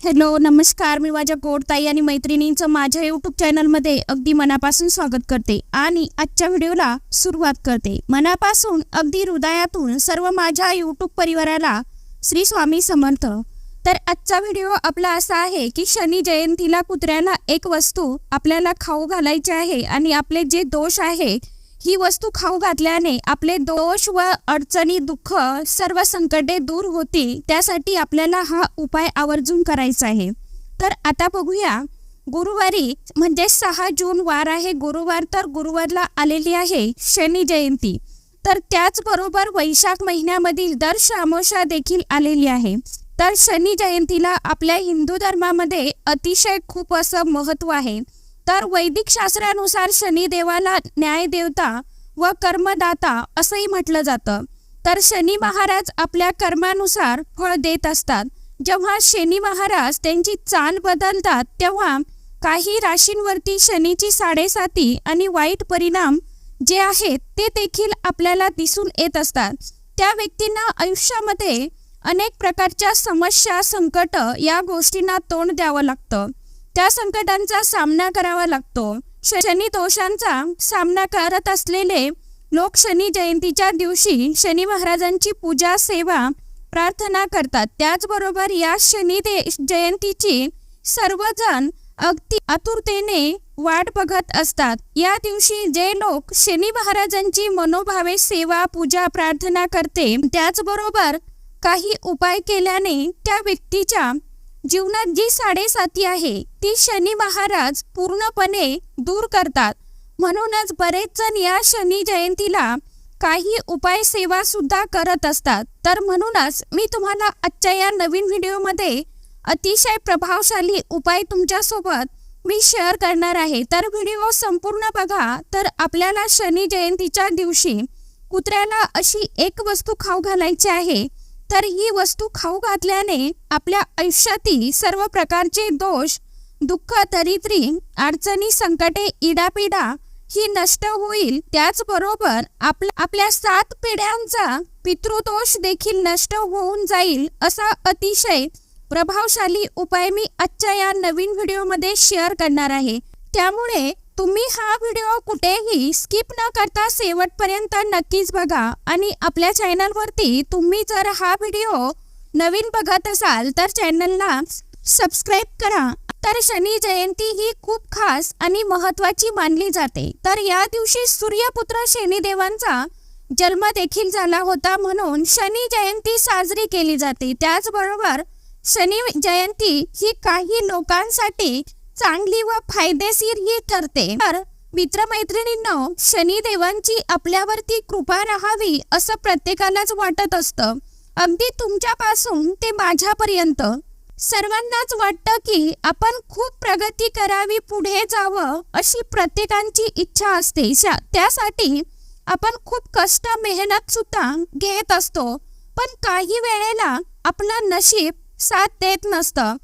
Hello नमस्कार. मी माझ्या गोडताई आणि मैत्रिणींचं माझ्या यूट्यूब चॅनलमध्ये अगदी मनापासून स्वागत करते आणि आजच्या व्हिडिओला सुरुवात करते. मनापासून अगदी हृदयातून सर्व माझ्या यूट्यूब परिवाराला श्री स्वामी समर्थ. तर आजचा व्हिडिओ आपला असा आहे की शनी जयंतीला कुत्र्याला एक वस्तू आपल्याला खाऊ घालायची आहे आणि आपले जे दोष आहे ही वस्तू खाऊ घातल्याने आपले दोष व अडचणी दुःख सर्व संकटे दूर होतील. त्यासाठी आपल्याला हा उपाय आवर्जून करायचा आहे. तर आता बघूया. गुरुवारी म्हणजे सहा जून वार आहे. गुरुवार तर गुरुवारला आलेली आहे शनी जयंती. तर त्याचबरोबर वैशाख महिन्यामधील दर शामोशा देखील आलेली आहे. तर शनी जयंतीला आपल्या हिंदू धर्मामध्ये अतिशय खूप असं महत्त्व आहे. तर वैदिक शास्त्रानुसार शनिदेवाला न्यायदेवता व कर्मदाता असंही म्हटलं जातं. तर शनी महाराज आपल्या कर्मानुसार फळ देत असतात. जेव्हा शनी महाराज त्यांची चाल बदलतात तेव्हा काही राशींवरती शनीची साडेसाती आणि वाईट परिणाम जे आहेत ते देखील आपल्याला दिसून येत असतात. त्या व्यक्तींना आयुष्यामध्ये अनेक प्रकारच्या समस्या संकट या गोष्टींना तोंड द्यावं लागतं. त्या संकटांचा सामना करावा लागतो. शनी दोषांचा सामना करत असलेले लोक शनी जयंतीच्या दिवशी शनी महाराजांची पूजा सेवा प्रार्थना करतात. त्याचबरोबर या शनी दे जयंतीची सर्वजण अगदी आतुरतेने वाट बघत असतात. या दिवशी जे लोक शनी महाराजांची मनोभावे सेवा पूजा प्रार्थना करते त्याचबरोबर काही उपाय केल्याने त्या व्यक्तीच्या जीवनात जी साडेसाती आहे ती शनी महाराज पूर्णपणे दूर करतात. म्हणूनच बरेच जण या शनी जयंतीला काही उपाय सेवा सुद्धा करत असतात. तर म्हणूनच मी तुम्हाला आजच्या या नवीन व्हिडिओमध्ये अतिशय प्रभावशाली उपाय तुमच्यासोबत मी शेअर करणार आहे. तर व्हिडिओ संपूर्ण बघा. तर आपल्याला शनी जयंतीच्या दिवशी कुत्र्याला अशी एक वस्तू खाऊ घालायची आहे. तर ही वस्तू खाऊ घातल्याने आपल्या आयुष्यातील सर्व प्रकारचे दोष दुःख दरिद्री अडचणी संकटे इडापिडा ही नष्ट होईल. त्याचबरोबर आपल्या आपल्या सात पिढ्यांचा पितृदोष देखील नष्ट होऊन जाईल असा अतिशय प्रभावशाली उपाय मी आजच्या या नवीन व्हिडिओमध्ये शेअर करणार आहे. त्यामुळे तुम्ही हा व्हिडिओ कुठेही स्किप न करता शेवटपर्यंत नक्कीच बघा आणि आपल्या चॅनलवरती तुम्ही जर हा व्हिडिओ नवीन बघत असाल तर चॅनलला सबस्क्राईब करा. तर शनी जयंती ही खूप खास आणि महत्वाची मानली जाते. तर या दिवशी सूर्यपुत्र शनिदेवांचा जन्म देखील झाला होता म्हणून शनी जयंती साजरी केली जाते. त्याचबरोबर शनी जयंती ही काही लोकांसाठी चांगली व फायदेशीर ही ठरते. तर मित्रमैत्रिणींना शनिदेवांची आपल्यावरती कृपा राहावी असं प्रत्येकालाच वाटत असतं. अगदी तुमच्यापासून ते माझ्यापर्यंत. सर्वांनाच वाटतं की आपण खूप प्रगती करावी पुढे जावं अशी प्रत्येकांची इच्छा असते. त्यासाठी आपण खूप कष्ट मेहनत सुद्धा घेत असतो. पण काही वेळेला आपलं नशीब साथ देत नसतं.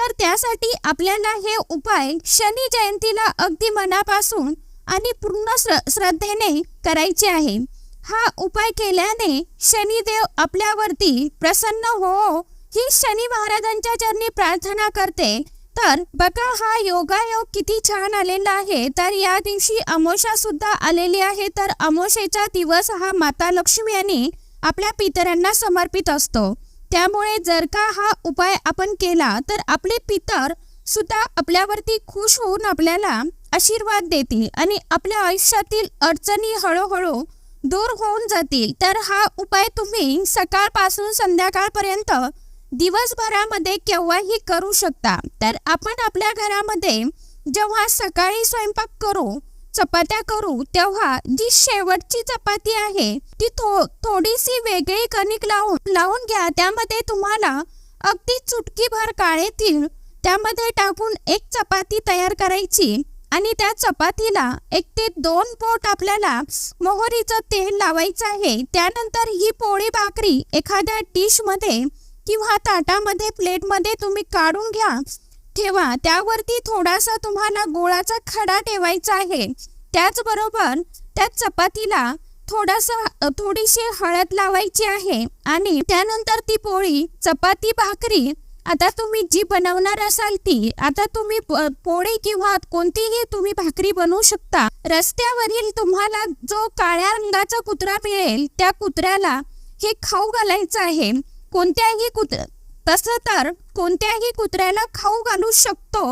तर त्यासाठी आपल्याला हे उपाय शनी जयंतीला अगदी मनापासून आणि पूर्ण श्र- श्रद्धेने करायचे आहे. हा उपाय केल्याने शनिदेव आपल्यावरती प्रसन्न हो. ही शनी महाराजांच्या चरणी प्रार्थना करते. तर बघा हा योगायोग किती छान आलेला आहे. तर या दिवशी अमोशा सुद्धा आलेली आहे. तर अमोशेचा दिवस हा माता लक्ष्मी यांनी आपल्या पितरांना समर्पित असतो. त्यामुळे जर का हा उपाय आपण केला तर आपले पितर सुद्धा आपल्यावरती खुश होऊन आपल्याला आशीर्वाद देतील आणि आपल्या आयुष्यातील अडचणी हळूहळू दूर होऊन जातील. तर हा उपाय तुम्ही सकाळपासून संध्याकाळपर्यंत दिवसभरामध्ये केव्हाही करू शकता. तर आपण आपल्या घरामध्ये जेव्हा सकाळी स्वयंपाक करू चपात्या करू तेव्हा जी शेवटची चपाती आहे ती थो थोडीशी वेगळी कणिक लावून लावून घ्या. त्यामध्ये तुम्हाला अगदी चुटकीभर काळे तीळ त्यामध्ये टाकून एक चपाती तयार करायची आणि त्या चपातीला एक ते दोन पोट आपल्याला मोहरीचं तेल लावायचं आहे. त्यानंतर ही पोळी भाकरी एखाद्या डिशमध्ये किंवा ताटामध्ये प्लेटमध्ये तुम्ही काढून घ्या. ठेवा. त्यावरती थोडासा तुम्हाला गोळाचा खडा ठेवायचा आहे. त्याचबरोबर त्या चपातीला थोडासा थोडीशी हळद लावायची आहे आणि त्यानंतर ती पोळी चपाती भाकरी आता तुम्ही जी बनवणार असाल ती आता तुम्ही पोळी किंवा कोणतीही तुम्ही भाकरी बनवू शकता. रस्त्यावरील तुम्हाला जो काळ्या रंगाचा कुत्रा मिळेल त्या कुत्र्याला हे खाऊ घालायचं आहे. कोणत्याही कुत्र तसं तर कोणत्याही कुत्र्याला खाऊ घालू शकतो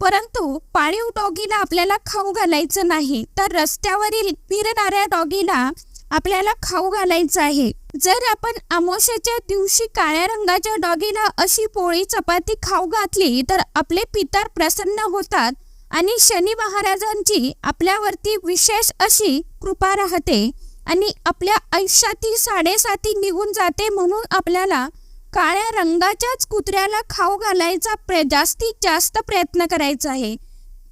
परंतु पाळीव डॉगीला आपल्याला खाऊ घालायचं नाही तर रस्त्यावरील फिरणाऱ्या डॉगीला आपल्याला खाऊ घालायचं आहे. जर आपण अमावस्येच्या दिवशी काळ्या रंगाच्या डॉगीला अशी पोळी चपाती खाऊ घातली तर आपले पितर प्रसन्न होतात आणि शनी महाराजांची आपल्यावरती विशेष अशी कृपा राहते आणि आपल्या आयुष्यातील साडेसाती निघून जाते म्हणून आपल्याला काळ्या रंगाच्याच कुत्र्याला खाऊ घालायचा प्र जास्तीत जास्त प्रयत्न करायचा आहे.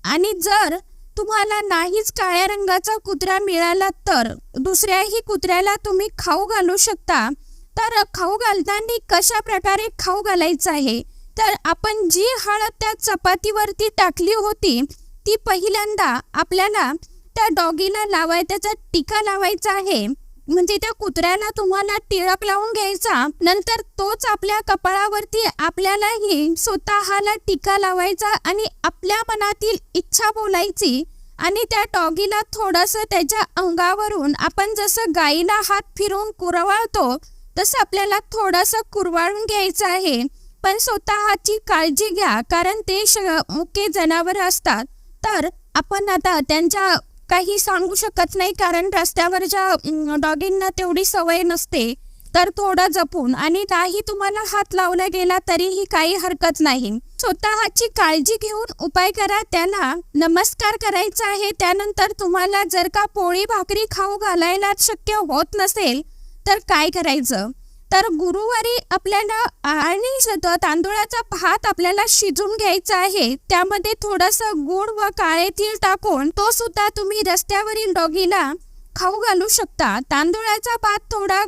आणि जर तुम्हाला नाहीच काळ्या रंगाचा कुत्रा मिळाला तर दुसऱ्याही कुत्र्याला तुम्ही खाऊ घालू शकता. तर खाऊ घालताना कशा प्रकारे खाऊ घालायचं आहे? तर आपण जी हळद त्या चपातीवरती टाकली होती ती पहिल्यांदा आपल्याला त्या डॉगीला लावाय त्याचा टीका लावायचा आहे. म्हणजे त्या कुत्र्याला तुम्हाला टिळक लावून घ्यायचा नंतर तोच आपल्या कपाळावरती आपल्यालाही स्वतःला टीका लावायचा आणि आपल्या मनातील इच्छा बोलायची आणि त्या टॉगीला थोडस त्याच्या अंगावरून आपण जसं गाईला हात फिरवून कुरवाळतो तसं आपल्याला थोडस कुरवाळून घ्यायचं आहे. पण स्वतःची काळजी घ्या कारण ते श- मुके जनावर असतात. तर आपण आता त्यांच्या काही सांगू शकत नाही कारण रस्त्यावरच्या डॉगींना तेवढी सवय नसते तर थोडं जपून आणि नाही तुम्हाला हात लावला गेला तरीही काही हरकत नाही. स्वतःची काळजी घेऊन उपाय करा त्याला नमस्कार करायचा आहे त्यानंतर तुम्हाला जर का पोळी भाकरी खाऊ घालायला शक्य होत नसेल तर काय करायचं? तर गुरुवारी आपल्याला आणि स- तांदूळाचा भात आपल्याला शिजून घ्यायचा आहे. त्यामध्ये थोडस गूळ व काळे तीळ टाकून तो सुद्धा तुम्ही रस्त्यावरील डॉगीला खाऊ घालू शकता. तांदूळाचा भात थोडा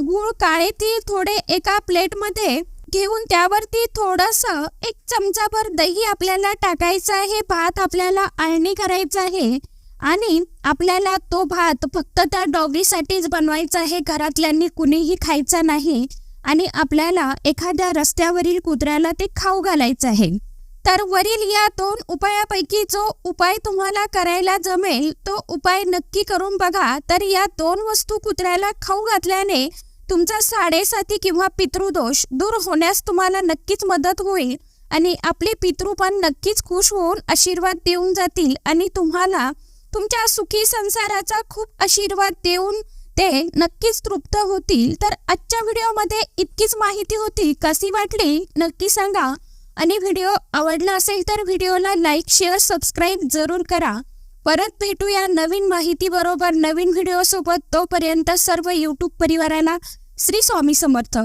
गुळ काळे तीळ थोडे एका प्लेटमध्ये घेऊन त्यावरती थोडस एक चमचाभर दही आपल्याला टाकायचं आहे. भात आपल्याला आळणी करायचं आहे. आणि आपल्याला तो भात फक्त त्या डॉगीसाठीच बनवायचा आहे घरातल्यांनी कुणीही खायचा नाही आणि आपल्याला एखाद्या रस्त्यावरील कुत्र्याला ते खाऊ घालायचं आहे. तर वरील या दोन उपायापैकी जो उपाय तुम्हाला करायला जमेल तो उपाय नक्की करून बघा. तर या दोन वस्तू कुत्र्याला खाऊ घातल्याने तुमचा साडेसाती किंवा पितृदोष दूर होण्यास तुम्हाला नक्कीच मदत होईल आणि आपले पितृ पण नक्कीच खुश होऊन आशीर्वाद देऊन जातील आणि तुम्हाला तुमच्या सुखी संसाराचा खूप आशीर्वाद देऊन ते नक्कीच तृप्त होतील. तर आजच्या व्हिडिओमध्ये इतकीच माहिती होती. कशी वाटली? नक्की सांगा. आणि व्हिडिओ आवडला असेल तर व्हिडिओला लाईक शेअर सबस्क्राईब जरूर करा. परत भेटूया नवीन माहिती बरोबर नवीन व्हिडिओसोबत. तोपर्यंत सर्व यूट्यूब परिवाराला श्री स्वामी समर्थ.